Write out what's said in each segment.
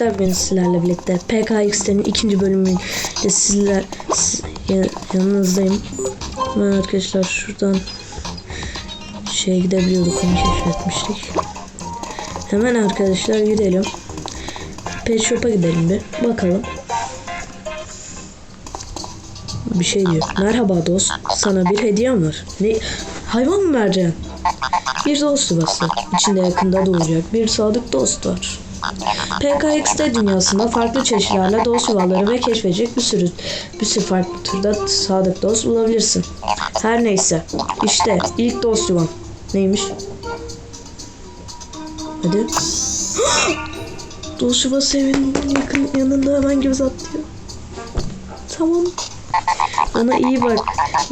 Bugün sizlerle birlikte PKX'lerin ikinci bölümünde sizler siz- ya- yanınızdayım. Ben arkadaşlar şuradan şeye gidebiliyorduk onu keşfetmiştik. Hemen arkadaşlar gidelim. Pet Shop'a gidelim bir bakalım. Bir şey diyor. Merhaba dost. Sana bir hediyem var. Ne? Hayvan mı vereceksin? Bir dost yuvası. İçinde yakında doğacak bir sadık dost var. PKX'de dünyasında farklı çeşitlerle dost yuvaları ve keşfedecek bir sürü bir sürü farklı türde sadık dost bulabilirsin. Her neyse. işte ilk dost yuvam. Neymiş? Hadi. dost yuvası evinin yakın yanında hemen göz atlıyor. Tamam. Ona iyi bak.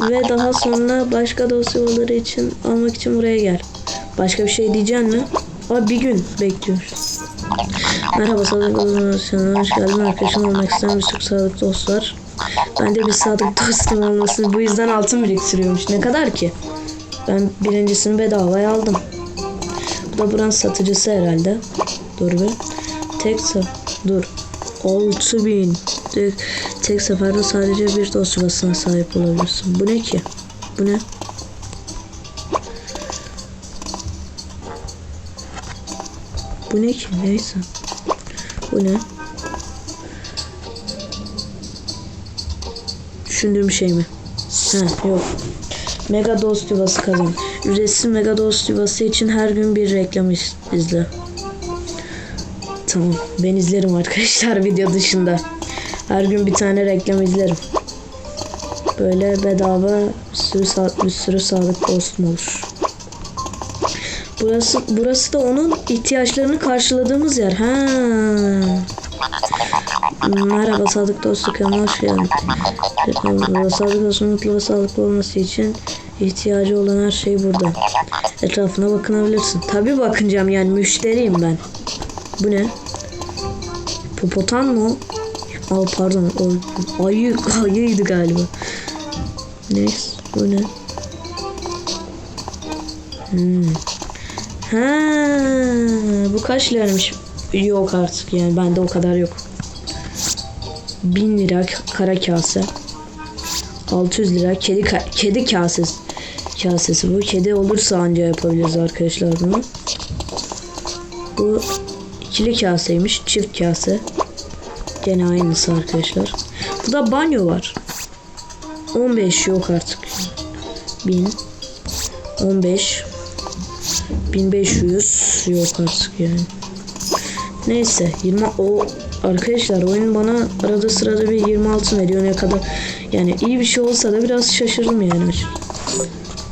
Ve daha sonra başka dost yuvaları için almak için buraya gel. Başka bir şey diyeceksin mi? Aa, bir gün bekliyoruz. Merhaba Sadık Olmasına hoş geldin. Arkadaşım olmak isteyen bir sürü sadık dost var. Ben de bir sadık dostum olmasını bu yüzden altın biriktiriyormuş. Ne kadar ki? Ben birincisini bedavaya aldım. Bu da buranın satıcısı herhalde. Dur bir. Tek dur. 6000. Tek, tek seferde sadece bir dost yuvasına sahip olabilirsin. Bu ne ki? Bu ne? Bu ne ki? Neyse. Bu ne? Düşündüğüm şey mi? Ha yok. Mega Dost Yuvası kazan. Ücretsiz Mega Dost Yuvası için her gün bir reklam iz- izle. Tamam. Ben izlerim arkadaşlar video dışında. Her gün bir tane reklam izlerim. Böyle bedava bir sürü, bir sürü sağlık dostum olur. Burası burası da onun ihtiyaçlarını karşıladığımız yer. Ha. Merhaba Sadık dostum kanalıma hoş geldin. Sadık dostum mutlu ve sağlıklı olması için ihtiyacı olan her şey burada. Etrafına bakınabilirsin. Tabi bakınacağım yani müşteriyim ben. Bu ne? Popotan mı? Aa pardon o ayı ayıydı galiba. Neyse bu ne? Hmm. Ha, bu kaç liraymış? Yok artık yani bende o kadar yok. 1000 lira kara kase. 600 lira kedi ka- kedi kasesi. Kasesi bu. Kedi olursa anca yapabiliriz arkadaşlar bunu. Bu ikili kaseymiş. Çift kase. Gene aynısı arkadaşlar. Bu da banyo var. 15 yok artık. 1000 15 1500 yok artık yani. Neyse 20 o arkadaşlar oyun bana arada sırada bir 26 veriyor ne kadar yani iyi bir şey olsa da biraz şaşırdım yani.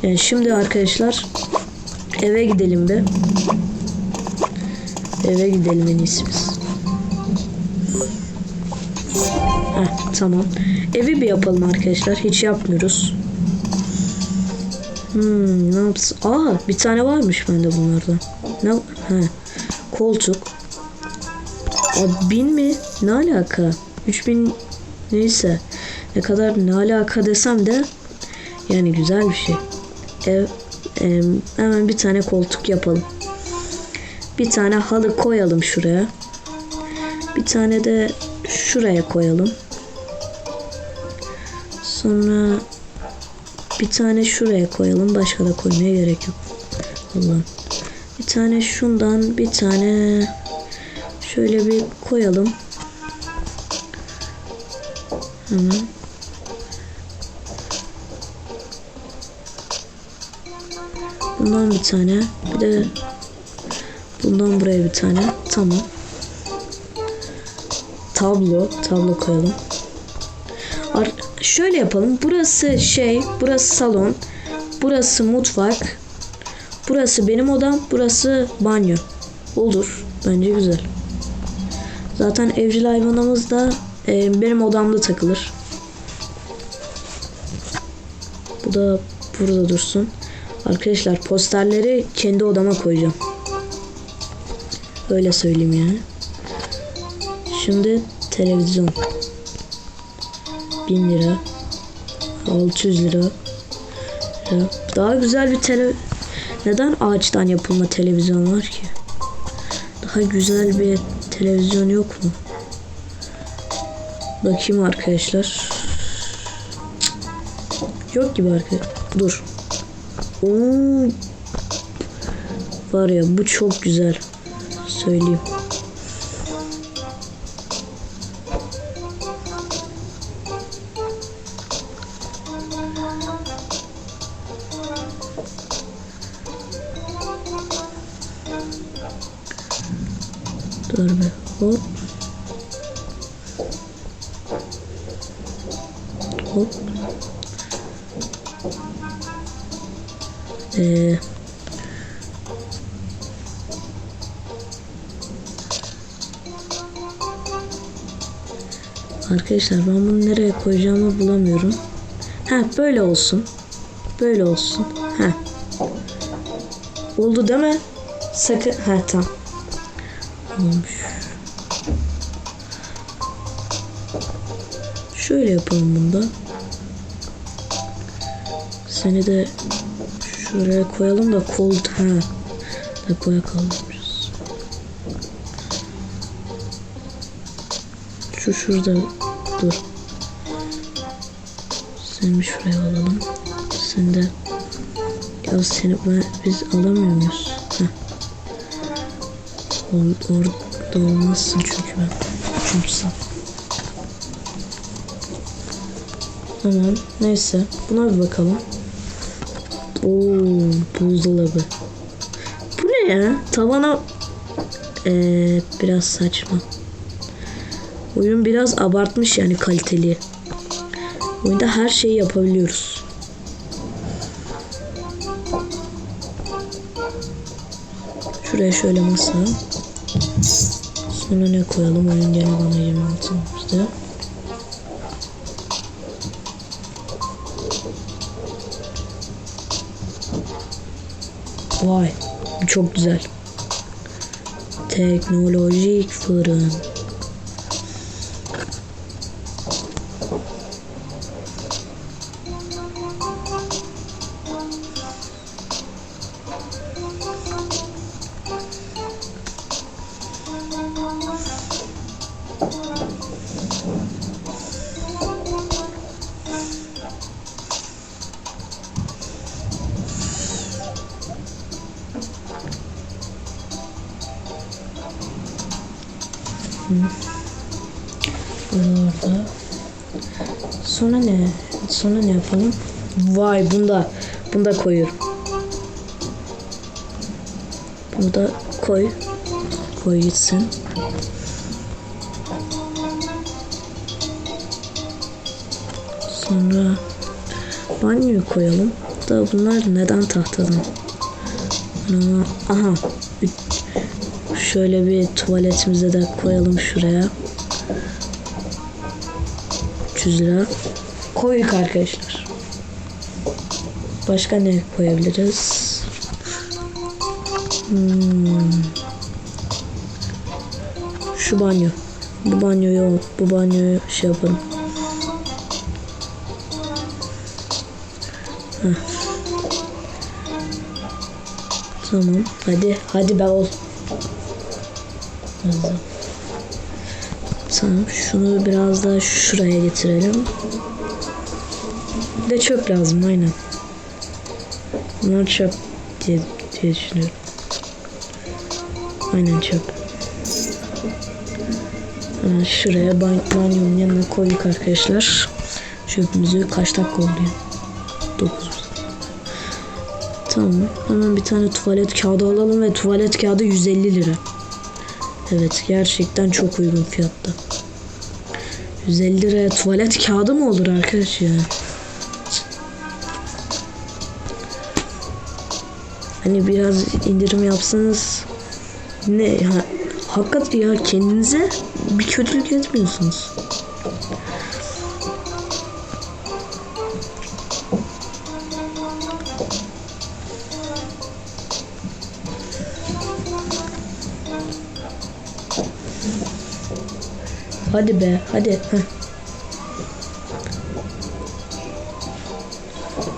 Yani şimdi arkadaşlar eve gidelim be. Eve gidelim en iyisi biz. Heh, tamam. Evi bir yapalım arkadaşlar. Hiç yapmıyoruz. Hmm, ne yapsın? Aa, bir tane varmış bende bunlardan. Ne? He. Koltuk. Aa, bin mi? Ne alaka? 3000 neyse. Ne kadar ne alaka desem de yani güzel bir şey. Ev em, hemen bir tane koltuk yapalım. Bir tane halı koyalım şuraya. Bir tane de şuraya koyalım. Sonra bir tane şuraya koyalım. Başka da koymaya gerek yok. Allah'ım. Bir tane şundan bir tane şöyle bir koyalım. Hemen. Bundan bir tane. Bir de bundan buraya bir tane. Tamam. Tablo. Tablo koyalım. Şöyle yapalım. Burası şey, burası salon. Burası mutfak. Burası benim odam, burası banyo. Olur. Bence güzel. Zaten evcil hayvanımız da e, benim odamda takılır. Bu da burada dursun. Arkadaşlar posterleri kendi odama koyacağım. Öyle söyleyeyim yani. Şimdi televizyon. 1000 lira. 600 lira. Daha güzel bir tele... Neden ağaçtan yapılma televizyon var ki? Daha güzel bir Televizyon yok mu? Bakayım arkadaşlar. Yok gibi arkadaşlar. Dur. Oo. Var ya bu çok güzel. Söyleyeyim. Hop. Ee, arkadaşlar ben bunu nereye koyacağımı bulamıyorum. Ha böyle olsun. Böyle olsun. Ha. Oldu değil mi? Sakın. Ha tamam. Olmuş. Şöyle yapalım bunda. Seni de şuraya koyalım da kol ha. Depoya kaldırmışız. Şu şurada dur. Seni şuraya alalım. Sen de ya seni ben, biz alamıyor muyuz? Heh. Or, orada olmazsın çünkü ben. Çünkü sen. Tamam. Neyse. Buna bir bakalım. Oo, buzdolabı. Bu ne ya? Tavana ee, biraz saçma. Oyun biraz abartmış yani kaliteli. Oyunda her şeyi yapabiliyoruz. Şuraya şöyle masa. Sonra ne koyalım? Oyun gene bana 26 işte. Vay. Çok güzel. Teknolojik fırın. Orada. Sonra ne? Sonra ne yapalım? Vay bunda. Bunda koyuyorum. Bunu koy. Koy gitsin. Sonra banyoyu koyalım. Da bunlar neden tahtadan? Aha. Şöyle bir tuvaletimize de koyalım şuraya. 300 lira. Koyduk arkadaşlar. Başka ne koyabiliriz? Hmm. Şu banyo. Bu banyoyu bu banyoyu şey yapalım. Heh. Tamam. Hadi. Hadi be ol. Hızlı. Tamam. Şunu biraz daha şuraya getirelim. Bir de çöp lazım aynen. Bunlar çöp diye, diye düşünüyorum. Aynen çöp. Ha, şuraya ban banyonun yanına koyduk arkadaşlar. Çöpümüzü kaç dakika oldu ya? 9 Tamam. Hemen bir tane tuvalet kağıdı alalım ve tuvalet kağıdı 150 lira. Evet gerçekten çok uygun fiyatta. 150 liraya tuvalet kağıdı mı olur arkadaş ya? Hani biraz indirim yapsanız ne ha, hakikaten ya kendinize bir kötülük etmiyorsunuz. Hadi be, hadi. Heh.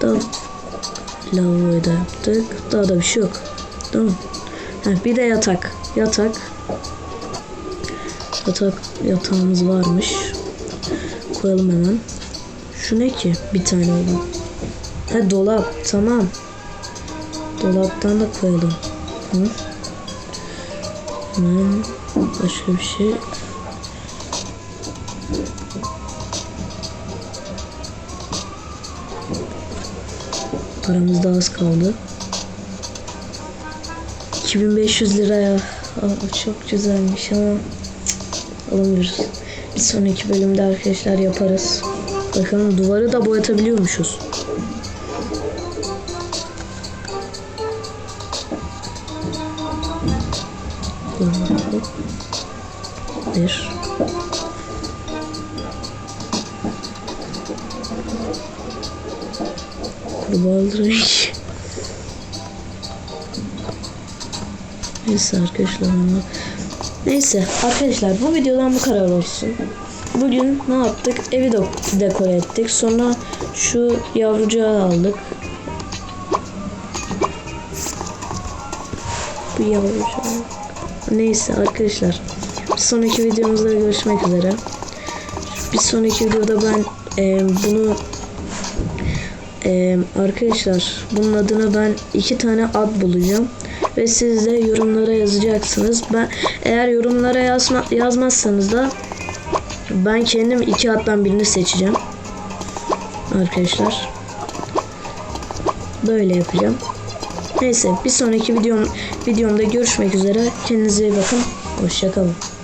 Daha lavaboyu da yaptık. Daha da bir şey yok. Tamam. Heh, bir de yatak. Yatak. Yatak yatağımız varmış. Koyalım hemen. Şu ne ki? Bir tane olan. Ha dolap. Tamam. Dolaptan da koyalım. Hı? Hemen başka bir şey. Paramız da az kaldı. 2500 liraya. Aa, çok güzelmiş ama alamıyoruz. Bir sonraki bölümde arkadaşlar yaparız. Bakalım duvarı da boyatabiliyormuşuz. Bir. Renk. Neyse arkadaşlar ama. Neyse arkadaşlar bu videodan bu kadar olsun. Bugün ne yaptık? Evi de dekore ettik. Sonra şu yavrucağı aldık. Bu yavrucağı. Neyse arkadaşlar. Bir sonraki videomuzda görüşmek üzere. Bir sonraki videoda ben e, bunu e, arkadaşlar bunun adına ben iki tane ad bulacağım ve siz de yorumlara yazacaksınız. Ben eğer yorumlara yazma, yazmazsanız da ben kendim iki addan birini seçeceğim. Arkadaşlar. Böyle yapacağım. Neyse bir sonraki videom videomda görüşmek üzere. Kendinize iyi bakın. Hoşçakalın.